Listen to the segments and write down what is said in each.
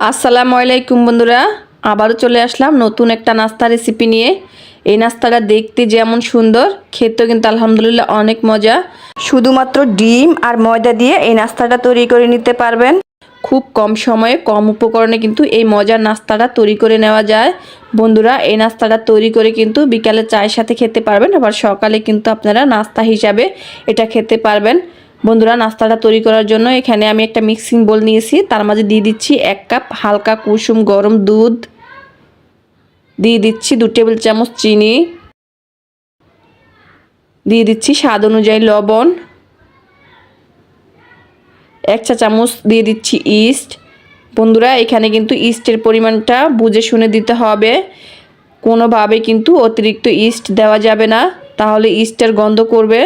আসসালামু আলাইকুম বন্ধুরা, আবারও চলে আসলাম নতুন একটা নাস্তা রেসিপি নিয়ে। এই নাস্তাটা দেখতে যেমন সুন্দর, খেতেও কিন্তু আলহামদুলিল্লাহ অনেক মজা। শুধুমাত্র ডিম আর ময়দা দিয়ে এই নাস্তাটা তৈরি করে নিতে পারবেন। খুব কম সময়ে, কম উপকরণে কিন্তু এই মজার নাস্তাটা তৈরি করে নেওয়া যায়। বন্ধুরা, এই নাস্তাটা তৈরি করে কিন্তু বিকালে চায়ের সাথে খেতে পারবেন, আবার সকালে কিন্তু আপনারা নাস্তা হিসাবে এটা খেতে পারবেন। বন্ধুরা, নাস্তাটা তৈরি করার জন্য এখানে আমি একটা মিক্সিং বোল নিয়েছি। তার মাঝে দিয়ে দিচ্ছি এক কাপ হালকা কুসুম গরম দুধ। দিয়ে দিচ্ছি দু টেবিল চামচ চিনি। দিয়ে দিচ্ছি স্বাদ অনুযায়ী লবণ। এক চা চামচ দিয়ে দিচ্ছি ইস্ট বন্ধুরা, এখানে কিন্তু ইস্টের পরিমাণটা বুঝে শুনে দিতে হবে। কোনোভাবে কিন্তু অতিরিক্ত ইস্ট দেওয়া যাবে না। তাহলে ইস্টের গন্ধ করবে।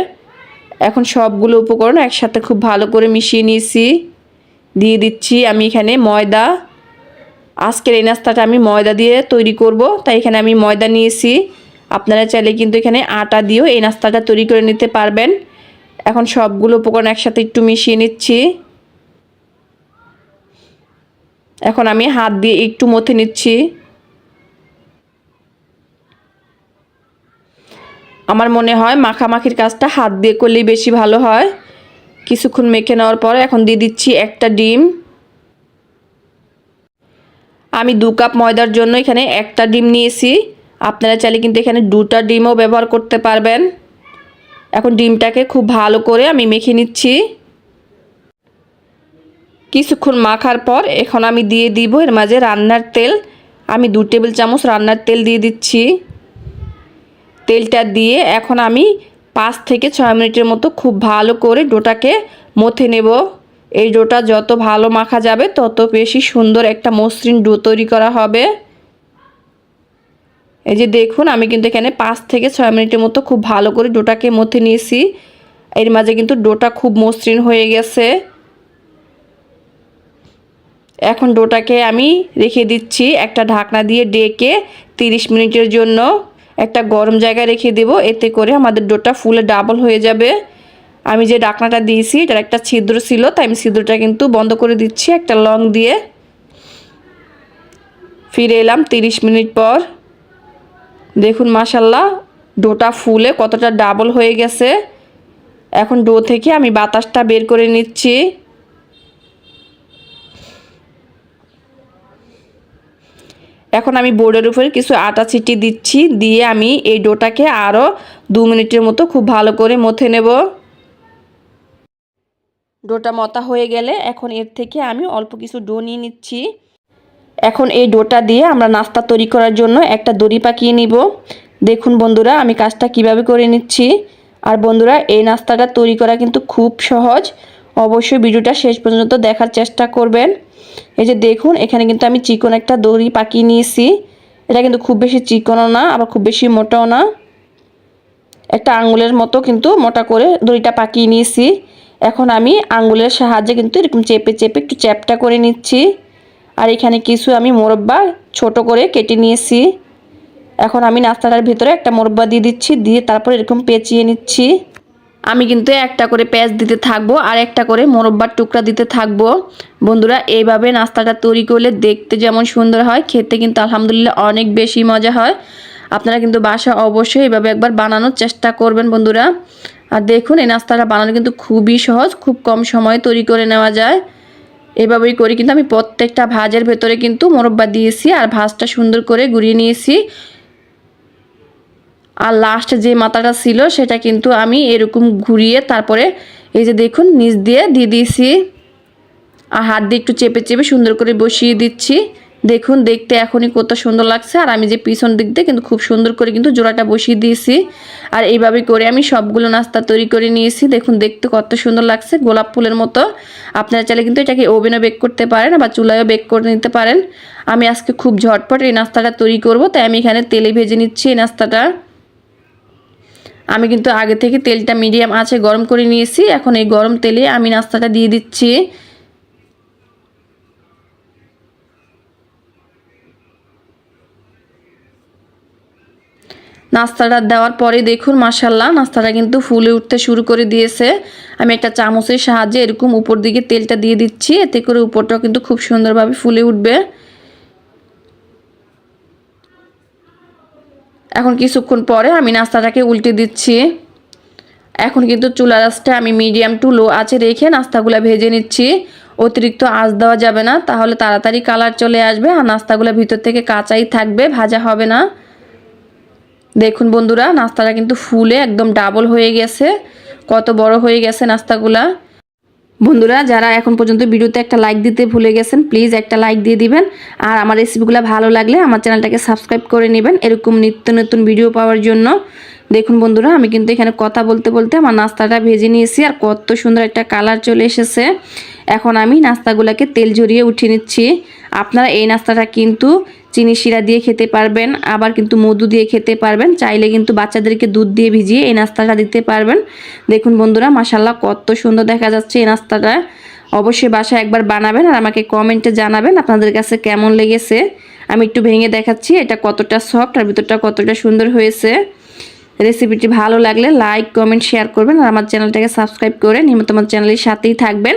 এখন সবগুলো উপকরণ একসাথে খুব ভালো করে মিশিয়ে নিয়েছি। দিয়ে দিচ্ছি আমি এখানে ময়দা। আজকের এই নাস্তাটা আমি ময়দা দিয়ে তৈরি করব, তাই এখানে আমি ময়দা নিয়েছি। আপনারা চাইলে কিন্তু এখানে আটা দিয়েও এই নাস্তাটা তৈরি করে নিতে পারবেন। এখন সবগুলো উপকরণ একসাথে একটু মিশিয়ে নিচ্ছি। এখন আমি হাত দিয়ে একটু মথে নিচ্ছি। আমার মনে হয় মাখামাখির কাজটা হাত দিয়ে করলেই বেশি ভালো হয়। কিছুক্ষণ মেখে নেওয়ার পর এখন দিয়ে দিচ্ছি একটা ডিম। আমি দু কাপ ময়দার জন্য এখানে একটা ডিম নিয়েছি। আপনারা চাইলে কিন্তু এখানে দুটা ডিমও ব্যবহার করতে পারবেন। এখন ডিমটাকে খুব ভালো করে আমি মেখে নিচ্ছি। কিছুক্ষণ মাখার পর এখন আমি দিয়ে দিব এর মাঝে রান্নার তেল। আমি দু টেবিল চামচ রান্নার তেল দিয়ে দিচ্ছি। তেলটা দিয়ে এখন আমি পাঁচ থেকে ছয় মিনিটের মতো খুব ভালো করে ডোটাকে মথে নেব। এই ডোটা যত ভালো মাখা যাবে, তত বেশি সুন্দর একটা মসৃণ ডো তৈরি করা হবে। এই যে দেখুন, আমি কিন্তু এখানে পাঁচ থেকে ছয় মিনিটের মতো খুব ভালো করে ডোটাকে মথে নিয়েছি। এর মাঝে কিন্তু ডোটা খুব মসৃণ হয়ে গেছে। এখন ডোটাকে আমি রেখে দিচ্ছি একটা ঢাকনা দিয়ে ডেকে তিরিশ মিনিটের জন্য। একটা গরম জায়গায় রেখে দেব। এতে করে আমাদের ডোটা ফুলে ডাবল হয়ে যাবে। আমি যে ডাকনাটা দিয়েছি, এটার একটা ছিদ্র ছিল, তাই আমি ছিদ্রটা কিন্তু বন্ধ করে দিচ্ছি একটা লং দিয়ে। ফিরে এলাম তিরিশ মিনিট পর। দেখুন মাসাল্লাহ ডোটা ফুলে কতটা ডাবল হয়ে গেছে। এখন ডো থেকে আমি বাতাসটা বের করে নিচ্ছি। এখন আমি বোর্ডের উপরে কিছু আটা ছিটি দিচ্ছি, দিয়ে আমি এই ডোটাকে আরও দু মিনিটের মতো খুব ভালো করে মথে নেব। ডোটা মতা হয়ে গেলে এখন এর থেকে আমি অল্প কিছু ডো নিয়ে নিচ্ছি। এখন এই ডোটা দিয়ে আমরা নাস্তা তৈরি করার জন্য একটা দড়ি পাকিয়ে নিব। দেখুন বন্ধুরা, আমি কাজটা কীভাবে করে নিচ্ছি। আর বন্ধুরা, এই নাস্তাটা তৈরি করা কিন্তু খুব সহজ। অবশ্যই ভিডিওটা শেষ পর্যন্ত দেখার চেষ্টা করবেন। এই যে দেখুন, এখানে কিন্তু আমি চিকন একটা দড়ি পাকিয়ে নিয়েছি। এটা কিন্তু খুব বেশি চিকনও না, আবার খুব বেশি মোটাও না। একটা আঙ্গুলের মতো কিন্তু মোটা করে দড়িটা পাকিয়ে নিয়েছি। এখন আমি আঙ্গুলের সাহায্যে কিন্তু এরকম চেপে চেপে একটু চ্যাপটা করে নিচ্ছি। আর এখানে কিছু আমি মোরব্বা ছোট করে কেটে নিয়েছি। এখন আমি নাস্তাটার ভিতরে একটা মোরব্বা দিয়ে দিচ্ছি, দিয়ে তারপর এরকম পেঁচিয়ে নিচ্ছি। আমি কিন্তু একটা করে পেঁয়াজ দিতে থাকব আর একটা করে মোরব্বার টুকরা দিতে থাকব। বন্ধুরা, এইভাবে নাস্তাটা তৈরি করলে দেখতে যেমন সুন্দর হয়, খেতে কিন্তু আলহামদুলিল্লাহ অনেক বেশি মজা হয়। আপনারা কিন্তু বাসা অবশ্যই এভাবে একবার বানানোর চেষ্টা করবেন বন্ধুরা। আর দেখুন, এই নাস্তাটা বানানো কিন্তু খুবই সহজ, খুব কম সময়ে তৈরি করে নেওয়া যায়। এভাবেই করি কিন্তু আমি প্রত্যেকটা ভাজের ভেতরে কিন্তু মোরব্বা দিয়েছি আর ভাজটা সুন্দর করে গুড়িয়ে নিয়েছি। আর লাস্ট যে মাথাটা ছিল, সেটা কিন্তু আমি এরকম ঘুরিয়ে তারপরে এই যে দেখুন, নিচ দিয়ে দিয়ে দিয়েছি। আর হাত দিয়ে একটু চেপে চেপে সুন্দর করে বসিয়ে দিচ্ছি। দেখুন, দেখতে এখনই কত সুন্দর লাগছে। আর আমি যে পিছন দিক দিয়ে কিন্তু খুব সুন্দর করে কিন্তু জোড়াটা বসিয়ে দিয়েছি। আর এইভাবে করে আমি সবগুলো নাস্তা তৈরি করে নিয়েছি। দেখুন, দেখতে কত সুন্দর লাগছে। গোলাপ ফুলের মতো। আপনারা চাইলে কিন্তু এটাকে ওভেনও বেক করতে পারেন বা চুলায়ও বেক করে নিতে পারেন। আমি আজকে খুব ঝটপট এই নাস্তাটা তৈরি করব। তাই আমি এখানে তেলে ভেজে নিচ্ছি এই নাস্তাটা। আমি কিন্তু আগে থেকে তেলটা মিডিয়াম আছে গরম করে নিয়েছি। এখন এই গরম তেলে আমি নাস্তাটা দিয়ে দিচ্ছি। নাস্তাটা দেওয়ার পরে দেখুন মাসাল্লাহ নাস্তাটা কিন্তু ফুলে উঠতে শুরু করে দিয়েছে। আমি একটা চামচের সাহায্যে এরকম উপর দিকে তেলটা দিয়ে দিচ্ছি। এতে করে উপরটাও কিন্তু খুব সুন্দরভাবে ফুলে উঠবে। এখন কিছুক্ষণ পরে আমি নাস্তাটাকে উল্টে দিচ্ছি। এখন কিন্তু চুলা রাসটা আমি মিডিয়াম টু লো আছে রেখে নাস্তাগুলো ভেজে নিচ্ছি। অতিরিক্ত আঁচ দেওয়া যাবে না, তাহলে তাড়াতাড়ি কালার চলে আসবে আর নাস্তাগুলো ভিতর থেকে কাঁচাই থাকবে, ভাজা হবে না। দেখুন বন্ধুরা, নাস্তাটা কিন্তু ফুলে একদম ডাবল হয়ে গেছে। কত বড় হয়ে গেছে নাস্তাগুলা। বন্ধুরা, যারা এখন পর্যন্ত ভিডিওতে একটা লাইক দিতে ভুলে গেছেন প্লিজ একটা লাইক দিয়ে দিবেন। আর আমার রেসিপিগুলো ভালো লাগলে আমার চ্যানেলটাকে সাবস্ক্রাইব করে নেবেন, এরকম নিত্য নতুন ভিডিও পাওয়ার জন্য। দেখুন বন্ধুরা, আমি কিন্তু এখানে কথা বলতে বলতে আমার নাস্তাটা ভেজে নিয়েছি, আর কত সুন্দর একটা কালার চলে এসেছে। এখন আমি নাস্তাগুলোকে তেল ঝরিয়ে উঠিয়ে নিচ্ছি। আপনারা এই নাস্তাটা কিন্তু চিনি শিরা দিয়ে খেতে পারবেন, আবার কিন্তু মধু দিয়ে খেতে পারবেন। চাইলে কিন্তু বাচ্চাদেরকে দুধ দিয়ে ভিজিয়ে এই নাস্তাটা দিতে পারবেন। দেখুন বন্ধুরা মাসাল্লাহ কত সুন্দর দেখা যাচ্ছে এই নাস্তাটা। অবশ্যই বাসায় একবার বানাবেন আর আমাকে কমেন্টে জানাবেন আপনাদের কাছে কেমন লেগেছে। আমি একটু ভেঙে দেখাচ্ছি, এটা কতটা সফট আর ভিতরটা কতটা সুন্দর হয়েছে। রেসিপিটি ভালো লাগলে লাইক কমেন্ট শেয়ার করবেন আর আমার চ্যানেলটাকে সাবস্ক্রাইব করে নিয়মিত আমার চ্যানেলের সাথেই থাকবেন।